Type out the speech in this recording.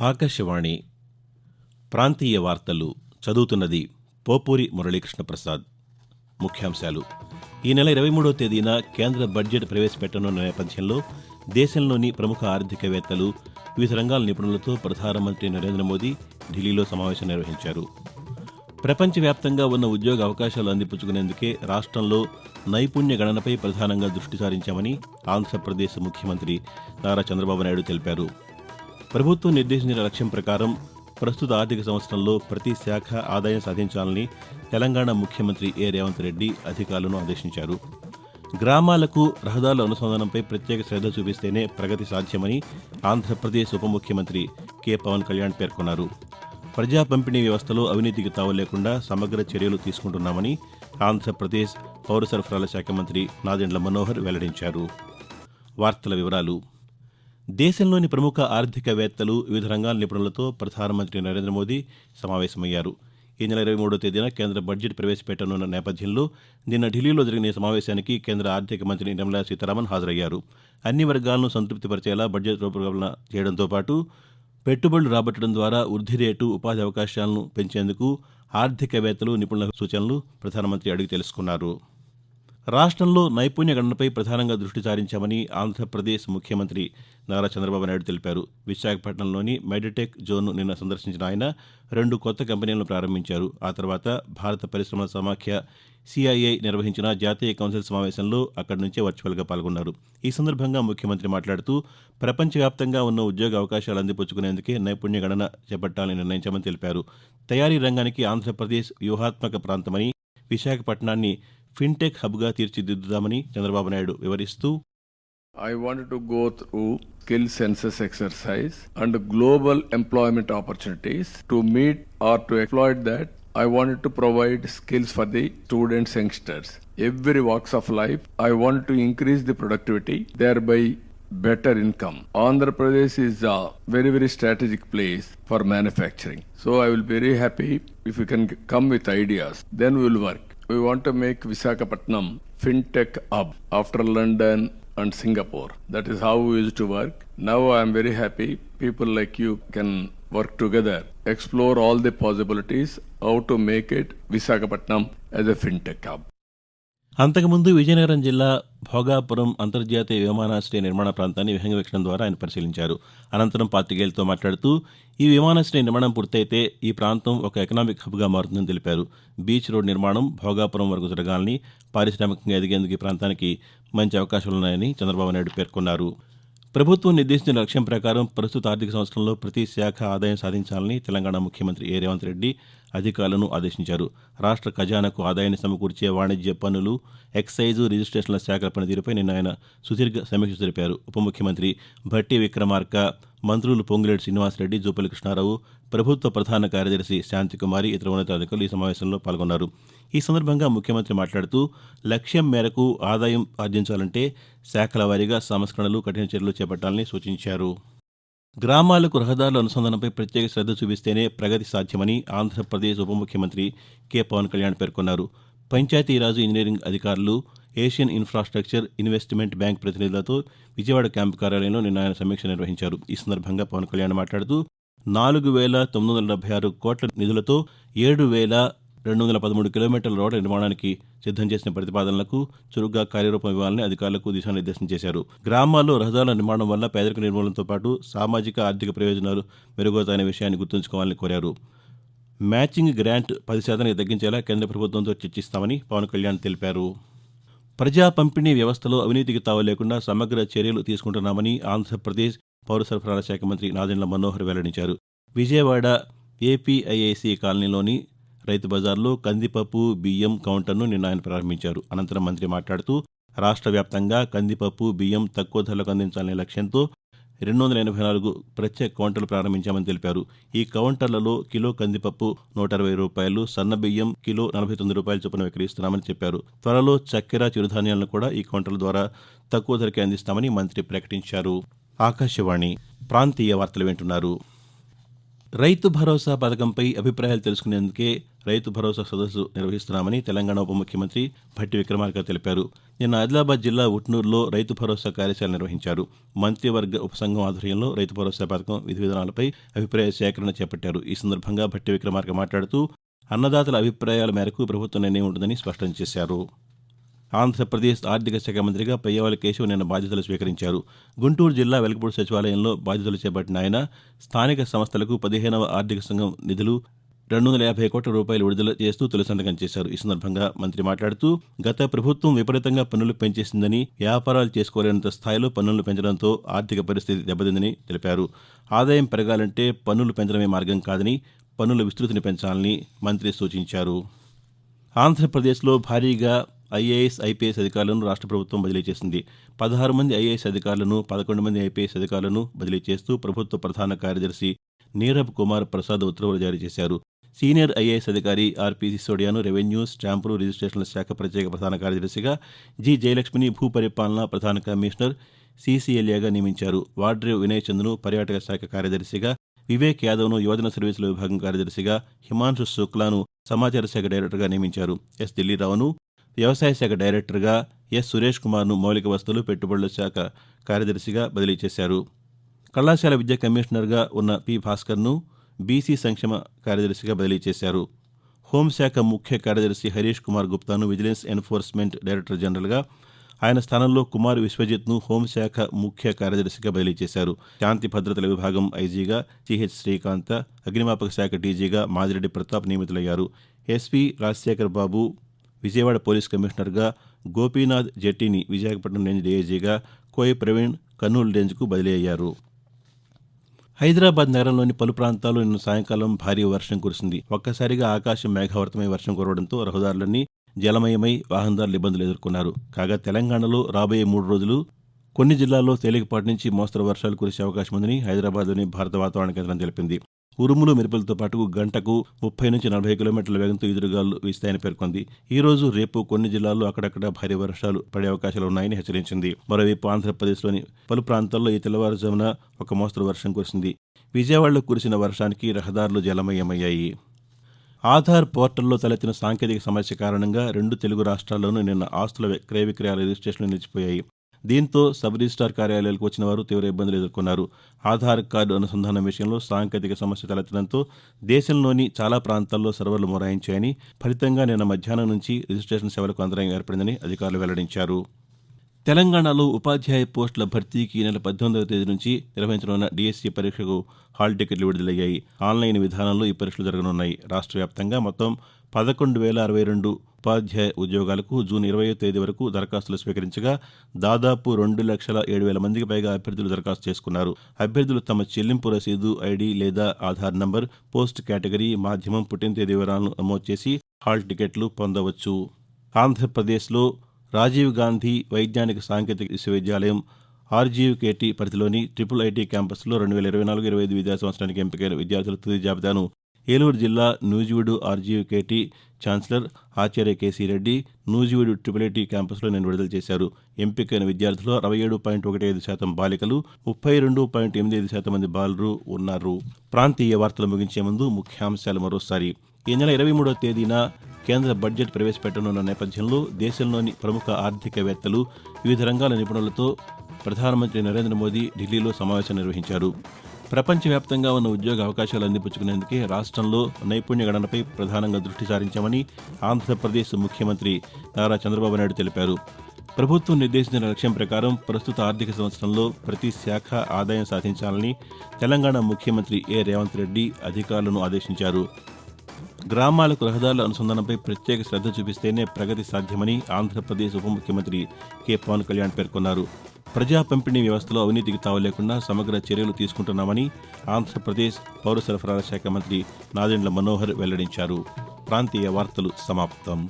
ఆకాశవాణి ప్రాంతీయ వార్తలు చదువుతున్నది పోపూరి మురళీకృష్ణ ప్రసాద్ ముఖ్యాంశాలు. ఈ నెల ఇరవై మూడో తేదీన కేంద్ర బడ్జెట్ ప్రవేశపెట్టనున్న నేపథ్యంలో దేశంలోని ప్రముఖ ఆర్థికవేత్తలు వివిధ రంగాల నిపుణులతో ప్రధానమంత్రి నరేంద్ర మోదీ ఢిల్లీలో సమావేశం నిర్వహించారు. ప్రపంచవ్యాప్తంగా ఉన్న ఉద్యోగ అవకాశాలు అందిపుచ్చుకునేందుకే రాష్ట్రంలో నైపుణ్య గణనపై ప్రధానంగా దృష్టి సారించామని ఆంధ్రప్రదేశ్ ముఖ్యమంత్రి నారా చంద్రబాబు నాయుడు తెలిపారు. ప్రభుత్వం నిర్దేశించిన లక్ష్యం ప్రకారం ప్రస్తుత ఆర్థిక సంవత్సరంలో ప్రతి శాఖ ఆదాయం సాధించాలని తెలంగాణ ముఖ్యమంత్రి ఏ రేవంత్ రెడ్డి అధికారులను ఆదేశించారు. గ్రామాలకు రహదారుల అనుసంధానంపై ప్రత్యేక శ్రద్ధ చూపిస్తేనే ప్రగతి సాధ్యమని ఆంధ్రప్రదేశ్ ఉప ముఖ్యమంత్రి కె పవన్ కళ్యాణ్ పేర్కొన్నారు. ప్రజా పంపిణీ వ్యవస్థలో అవినీతికి తావు లేకుండా సమగ్ర చర్యలు తీసుకుంటున్నామని ఆంధ్రప్రదేశ్ పౌర సరఫరాల శాఖ మంత్రి నాదెండ్ల మనోహర్ వెల్లడించారు. వార్తల వివరాలు దేశంలోని ప్రముఖ ఆర్థికవేత్తలు వివిధ రంగాల నిపుణులతో ప్రధానమంత్రి నరేంద్ర మోదీ సమావేశమయ్యారు. ఈ నెల ఇరవై మూడో తేదీన కేంద్ర బడ్జెట్ ప్రవేశపెట్టనున్న నేపథ్యంలో నిన్న ఢిల్లీలో జరిగిన సమావేశానికి కేంద్ర ఆర్థిక మంత్రి నిర్మలా సీతారామన్ హాజరయ్యారు. అన్ని వర్గాలను సంతృప్తిపరిచేలా బడ్జెట్ రూపకల్పన చేయడంతో పాటు పెట్టుబడులు రాబట్టడం ద్వారా వృద్ధి రేటు ఉపాధి అవకాశాలను పెంచేందుకు ఆర్థికవేత్తలు నిపుణుల సూచనలు ప్రధానమంత్రి అడిగి తెలుసుకున్నారు. రాష్ట్రంలో నైపుణ్య గణనపై ప్రధానంగా దృష్టి సారించామని ఆంధ్రప్రదేశ్ ముఖ్యమంత్రి నారా చంద్రబాబు నాయుడు తెలిపారు. విశాఖపట్నంలోని మెడిటెక్ జోన్ను నిన్న సందర్శించిన ఆయన రెండు కొత్త కంపెనీలను ప్రారంభించారు. ఆ తర్వాత భారత పరిశ్రమల సమాఖ్య సిఐఐ నిర్వహించిన జాతీయ కౌన్సిల్ సమావేశంలో అక్కడి నుంచే వర్చువల్గా పాల్గొన్నారు. ఈ సందర్భంగా ముఖ్యమంత్రి మాట్లాడుతూ ప్రపంచవ్యాప్తంగా ఉన్న ఉద్యోగ అవకాశాలు అందిపుచ్చుకునేందుకే నైపుణ్య గణన చేపట్టాలని నిర్ణయించామని తెలిపారు. తయారీ రంగానికి ఆంధ్రప్రదేశ్ వ్యూహాత్మక ప్రాంతమని విశాఖపట్నాన్ని ఫిన్టెక్ హబ్గా తీర్చిదిద్దుదామని చంద్రబాబు నాయుడు వివరిస్తూ I wanted to go through skill census exercise and global employment opportunities. To meet or to exploit that, I wanted to provide skills for the students, youngsters. Every walks of life, I want to increase the productivity, thereby better income. Andhra Pradesh is a very, very strategic place for manufacturing. So I will be very happy if you can come with ideas. Then we will work. We want to make Visakhapatnam fintech hub after London and Singapore. That is how we used to work. Now I am very happy people like you can work together, explore all the possibilities, how to make it Visakhapatnam as a fintech hub. అంతకుముందు విజయనగరం జిల్లా భోగాపురం అంతర్జాతీయ విమానాశ్రయ నిర్మాణ ప్రాంతాన్ని విహంగవీక్షణం ద్వారా ఆయన పరిశీలించారు. అనంతరం పాతికేయులతో మాట్లాడుతూ ఈ విమానాశ్రయ నిర్మాణం పూర్తయితే ఈ ప్రాంతం ఒక ఎకనామిక్ హబ్గా మారుతుందని తెలిపారు. బీచ్ రోడ్ నిర్మాణం భోగాపురం వరకు జరగాలని పారిశ్రామికంగా ఎదిగేందుకు ఈ ప్రాంతానికి మంచి అవకాశాలున్నాయని చంద్రబాబు నాయుడు పేర్కొన్నారు. ప్రభుత్వం నిర్దేశించిన లక్ష్యం ప్రకారం ప్రస్తుత ఆర్థిక సంవత్సరంలో ప్రతి శాఖ ఆదాయం సాధించాలని తెలంగాణ ముఖ్యమంత్రి ఏ రేవంత్ రెడ్డి అధికారులను ఆదేశించారు. రాష్ట్ర ఖజానాకు ఆదాయాన్ని సమకూర్చే వాణిజ్య పన్నులు ఎక్సైజు రిజిస్ట్రేషన్ల శాఖల పనితీరుపై నిన్న ఆయన సుదీర్ఘ సమీక్ష జరిపారు. ఉప ముఖ్యమంత్రి భట్టి విక్రమార్క మంత్రులు పొంగులేటి శ్రీనివాసరెడ్డి జూపల్లి కృష్ణారావు ప్రభుత్వ ప్రధాన కార్యదర్శి శాంతికుమారి ఇతర ఉన్నతాధికారులు ఈ సమావేశంలో పాల్గొన్నారు. ఈ సందర్భంగా ముఖ్యమంత్రి మాట్లాడుతూ లక్ష్యం మేరకు ఆదాయం ఆర్జించాలంటే శాఖల వారీగా సంస్కరణలు కఠిన చర్యలు చేపట్టాలని సూచించారు. గ్రామాలకు రహదారుల అనుసంధానంపై ప్రత్యేక శ్రద్ధ చూపిస్తేనే ప్రగతి సాధ్యమని ఆంధ్రప్రదేశ్ ఉప ముఖ్యమంత్రి కె. పవన్ కళ్యాణ్ పేర్కొన్నారు. పంచాయతీరాజు ఇంజనీరింగ్ అధికారులు ఏషియన్ ఇన్ఫ్రాస్ట్రక్చర్ ఇన్వెస్ట్మెంట్ బ్యాంక్ ప్రతినిధులతో విజయవాడ క్యాంపు కార్యాలయంలో నిన్న ఆయన సమీక్ష నిర్వహించారు. ఈ సందర్భంగా పవన్ కళ్యాణ్ మాట్లాడుతూ నాలుగు వేల తొమ్మిది వందల డెబ్బై ఆరు కోట్ల నిధులతో ఏడు వేల రెండు వందల పదమూడు కిలోమీటర్ల రోడ్ల నిర్మాణానికి సిద్ధం చేసిన ప్రతిపాదనలకు చురుగ్గా కార్యరూపం ఇవ్వాలని అధికారులకు దిశానిర్దేశం చేశారు. గ్రామాల్లో రహదారుల నిర్మాణం వల్ల పేదరిక నిర్మూలనతో పాటు సామాజిక ఆర్థిక ప్రయోజనాలు మెరుగవుతాయనే విషయాన్ని గుర్తుంచుకోవాలని కోరారు. మ్యాచింగ్ గ్రాంట్ పది శాతానికి తగ్గించేలా కేంద్ర ప్రభుత్వంతో చర్చిస్తామని పవన్ కళ్యాణ్ తెలిపారు. ప్రజా పంపిణీ వ్యవస్థలో అవినీతికి తావు లేకుండా సమగ్ర చర్యలు తీసుకుంటున్నామని ఆంధ్రప్రదేశ్ పౌర సరఫరాల శాఖ మంత్రి నాదెండ్ల మనోహర్ వెల్లడించారు. విజయవాడ ఏపీఐఐసి కాలనీలోని రైతు బజార్లో కందిపప్పు బియ్యం కౌంటర్ను నిన్న ఆయన ప్రారంభించారు. అనంతరం మంత్రి మాట్లాడుతూ రాష్ట్ర వ్యాప్తంగా కందిపప్పు బియ్యం తక్కువ ధరలకు అందించాలనే లక్ష్యంతో రెండు వందల ఎనభై నాలుగు ప్రత్యేక కౌంటర్లు ప్రారంభించామని తెలిపారు. ఈ కౌంటర్లలో కిలో కందిపప్పు నూట అరవై రూపాయలు సన్న బియ్యం కిలో నలభై తొమ్మిది రూపాయల చొప్పున విక్రయిస్తున్నామని చెప్పారు. త్వరలో చక్కెర చిరుధాన్యాలను కూడా ఈ కౌంటర్ల ద్వారా తక్కువ ధరకే అందిస్తామని మంత్రి ప్రకటించారు. ఆకాశవాణి ప్రాంతీయ వార్తలు వింటున్నారు. రైతు భరోసా పథకంపై అభిప్రాయాలు తెలుసుకునేందుకే రైతు భరోసా సదస్సు నిర్వహిస్తున్నామని తెలంగాణ ఉప ముఖ్యమంత్రి భట్టి విక్రమార్క తెలిపారు. నిన్న ఆదిలాబాద్ జిల్లా ఉట్నూరులో రైతు భరోసా కార్యశాల నిర్వహించారు. మంత్రివర్గ ఉపసంఘం ఆధ్వర్యంలో రైతు భరోసా పథకం విధి విధానాలపై అభిప్రాయ సేకరణ చేపట్టారు. ఈ సందర్భంగా భట్టి విక్రమార్క మాట్లాడుతూ అన్నదాతల అభిప్రాయాల మేరకు ప్రభుత్వం నిర్ణయం ఉంటుందని స్పష్టం చేశారు. ఆంధ్రప్రదేశ్ ఆర్థిక శాఖ మంత్రిగా పెయ్యవాల కేశవ్ నిన్న బాధ్యతలు స్వీకరించారు. గుంటూరు జిల్లా వెలగపూడి సచివాలయంలో బాధ్యతలు చేపట్టిన ఆయన స్థానిక సంస్థలకు పదిహేనవ ఆర్థిక సంఘం నిధులు రెండు వందల యాభై కోట్ల రూపాయలు విడుదల చేస్తూ తొలి సంతకం చేశారు. ఈ సందర్భంగా మంత్రి మాట్లాడుతూ గత ప్రభుత్వం విపరీతంగా పన్నులు పెంచేసిందని వ్యాపారాలు చేసుకోలేనంత స్థాయిలో పన్నులు పెంచడంతో ఆర్థిక పరిస్థితి దెబ్బతిందని తెలిపారు. ఆదాయం పెరగాలంటే పన్నులు పెంచడమే మార్గం కాదని పన్నుల విస్తృతిని పెంచాలని మంత్రి సూచించారు. ఆంధ్రప్రదేశ్లో భారీగా ఐఏఎస్ ఐపీఎస్ అధికారులను రాష్ట్ర ప్రభుత్వం బదిలీ చేసింది. పదహారు మంది ఐఏఎస్ అధికారులను పదకొండు మంది ఐపీఎస్ అధికారులను బదిలీ చేస్తూ ప్రభుత్వ ప్రధాన కార్యదర్శి నీరబ్ కుమార్ ప్రసాద్ ఉత్తర్వులు జారీ చేశారు. సీనియర్ ఐఏఎస్ అధికారి ఆర్పీ సిసోడియాను రెవెన్యూ స్టాంపులు రిజిస్ట్రేషన్ల శాఖ ప్రత్యేక ప్రధాన కార్యదర్శిగా జి. జయలక్ష్మిని భూపరిపాలన ప్రధాన కమిషనర్ సీసీఎల్ఏగా నియమించారు. వాడ్రేవ్ వినయ్ చంద్ను పర్యాటక శాఖ కార్యదర్శిగా వివేక్ యాదవ్ను యువజన సర్వీసుల విభాగం కార్యదర్శిగా హిమాంశు శుక్లాను సమాచార శాఖ డైరెక్టర్గా నియమించారు. ఎస్. ఢిల్లీరావును వ్యవసాయ శాఖ డైరెక్టర్గా ఎస్. సురేష్ కుమార్ను మౌలిక వస్తువులు పెట్టుబడుల శాఖ కార్యదర్శిగా బదిలీ చేశారు. కళాశాల విద్యా కమిషనర్గా ఉన్న పి. భాస్కర్ను బీసీ సంక్షేమ కార్యదర్శిగా బదిలీ చేశారు. హోంశాఖ ముఖ్య కార్యదర్శి హరీష్ కుమార్ గుప్తాను విజిలెన్స్ ఎన్ఫోర్స్మెంట్ డైరెక్టర్ జనరల్గా ఆయన స్థానంలో కుమార్ విశ్వజిత్ను హోంశాఖ ముఖ్య కార్యదర్శిగా బదిలీ చేశారు. శాంతి భద్రతల విభాగం ఐజీగా జిహెచ్ శ్రీకాంత అగ్నిమాపక శాఖ డీజీగా మాదిరెడ్డి ప్రతాప్ నియమితులయ్యారు. ఎస్పీ రాజశేఖర్ బాబు విజయవాడ పోలీస్ కమిషనర్గా గోపీనాథ్ జెట్టిని విశాఖపట్నం రేంజ్ డీఐజీగా కోయ ప్రవీణ్ కర్నూలు రేంజ్కు బదిలీ అయ్యారు హైదరాబాద్ నగరంలోని పలు ప్రాంతాల్లో నిన్న సాయంకాలం భారీ వర్షం కురిసింది. ఒక్కసారిగా ఆకాశం మేఘావృతమై వర్షం కురవడంతో రహదారులన్నీ జలమయమై వాహనదారులు ఇబ్బందులు ఎదుర్కొన్నారు. కాగా తెలంగాణలో రాబోయే మూడు రోజులు కొన్ని జిల్లాల్లో తేలికపాటి నుంచి మోస్తరు వర్షాలు కురిసే అవకాశం ఉందని హైదరాబాద్లోని భారత వాతావరణ కేంద్రం తెలిపింది. ఉరుములు మెరుపులతో పాటు గంటకు ముప్పై నుంచి నలభై కిలోమీటర్ల వేగంతో ఎదురుగాలు వీస్తాయని పేర్కొంది. ఈ రోజు రేపు కొన్ని జిల్లాల్లో అక్కడక్కడ భారీ వర్షాలు పడే అవకాశాలు ఉన్నాయని హెచ్చరించింది. మరోవైపు ఆంధ్రప్రదేశ్లోని పలు ప్రాంతాల్లో ఈ తెల్లవారుజామున ఒక మోస్తరు వర్షం కురిసింది. విజయవాడలో కురిసిన వర్షానికి రహదారులు జలమయమయ్యాయి. ఆధార్ పోర్టల్లో తలెత్తిన సాంకేతిక సమస్య కారణంగా రెండు తెలుగు రాష్ట్రాల్లోనూ నిన్న ఆస్తుల క్రయ విక్రయాల రిజిస్ట్రేషన్లు నిలిచిపోయాయి. దీంతో సబ్ రిజిస్టార్ కార్యాలయాలకు వచ్చిన వారు తీవ్ర ఇబ్బందులు ఎదుర్కొన్నారు. ఆధార్ కార్డు అనుసంధానం విషయంలో సాంకేతిక సమస్య తలెత్తడంతో దేశంలోని చాలా ప్రాంతాల్లో సర్వర్లు మొరాయించాయని ఫలితంగా నిన్న మధ్యాహ్నం నుంచి రిజిస్ట్రేషన్ సేవలకు అంతరాయం ఏర్పడిందని అధికారులు వెల్లడించారు. తెలంగాణలో ఉపాధ్యాయ పోస్టుల భర్తీకి ఈ నెల పద్దెనిమిదవ తేదీ నుంచి నిర్వహించనున్న డిఎస్సీ పరీక్షకు హాల్ టికెట్లు విడుదలయ్యాయి. ఆన్లైన్ విధానంలో ఈ పరీక్షలు జరగనున్నాయి. రాష్ట్ర వ్యాప్తంగా మొత్తం పదకొండు వేల అరవై రెండు ఉపాధ్యాయ ఉద్యోగాలకు జూన్ ఇరవై తేదీ వరకు దరఖాస్తులు స్వీకరించగా దాదాపు రెండు లక్షల ఏడు వేల మందికి పైగా అభ్యర్థులు దరఖాస్తు చేసుకున్నారు. అభ్యర్థులు తమ చెల్లింపు రసీదు ఐడి లేదా ఆధార్ నంబర్ పోస్ట్ కేటగిరీ మాధ్యమం పుట్టిన తేదీ వివరాలను నమోదు చేసి హాల్ టికెట్లు పొందవచ్చు. ఆంధ్రప్రదేశ్లో రాజీవ్ గాంధీ వైజ్ఞానిక సాంకేతిక విశ్వవిద్యాలయం ఆర్జీయుకేటీ పరిధిలోని ట్రిపుల్ ఐటీ క్యాంపస్లో రెండు వేల ఇరవై నాలుగు ఇరవై ఐదు విద్యా సంవత్సరానికి ఎంపికైన విద్యార్థుల తుది జాబితాను ఏలూరు జిల్లా Nuzvid RGUKT chancellor Acharya KC Reddy Nuzvid triple IT క్యాంపస్లో నేను విడుదల చేశారు. ఎంపికైన విద్యార్థులు అరవై ఏడు పాయింట్ ఒకటి ఐదు శాతం బాలికలు ముప్పై రెండు పాయింట్ ఎనిమిది ఐదు శాతం మంది బాలురు ఉన్నారు. ప్రాంతీయ వార్తలు ముగించే ముందు ముఖ్యాంశాలు మరోసారి. ఈ నెల ఇరవై మూడవ తేదీన కేంద్ర బడ్జెట్ ప్రవేశపెట్టనున్న నేపథ్యంలో దేశంలోని ప్రముఖ ఆర్థికవేత్తలు వివిధ రంగాల నిపుణులతో ప్రధానమంత్రి నరేంద్ర మోదీ ఢిల్లీలో సమావేశం నిర్వహించారు. ప్రపంచవ్యాప్తంగా ఉన్న ఉద్యోగ అవకాశాలు అందిపుచ్చుకునేందుకే రాష్ట్రంలో నైపుణ్య గణనపై ప్రధానంగా దృష్టి సారించామని ఆంధ్రప్రదేశ్ ముఖ్యమంత్రి నారా చంద్రబాబు నాయుడు తెలిపారు. ప్రభుత్వం నిర్దేశించిన లక్ష్యం ప్రకారం ప్రస్తుత ఆర్థిక సంవత్సరంలో ప్రతి శాఖ ఆదాయం సాధించాలని తెలంగాణ ముఖ్యమంత్రి ఏ రేవంత్ రెడ్డి అధికారులను ఆదేశించారు. గ్రామాలకు రహదారుల అనుసంధానంపై ప్రత్యేక శ్రద్ధ చూపిస్తేనే ప్రగతి సాధ్యమని ఆంధ్రప్రదేశ్ ఉప ముఖ్యమంత్రి కె పవన్ కళ్యాణ్ పేర్కొన్నారు. ప్రజా పంపిణీ వ్యవస్థలో అవినీతికి తావు లేకుండా సమగ్ర చర్యలు తీసుకుంటున్నామని ఆంధ్రప్రదేశ్ పౌర సరఫరాల శాఖ మంత్రి నాదెండ్ల మనోహర్ వెల్లడించారు. ప్రాంతీయ వార్తలు సమాప్తం.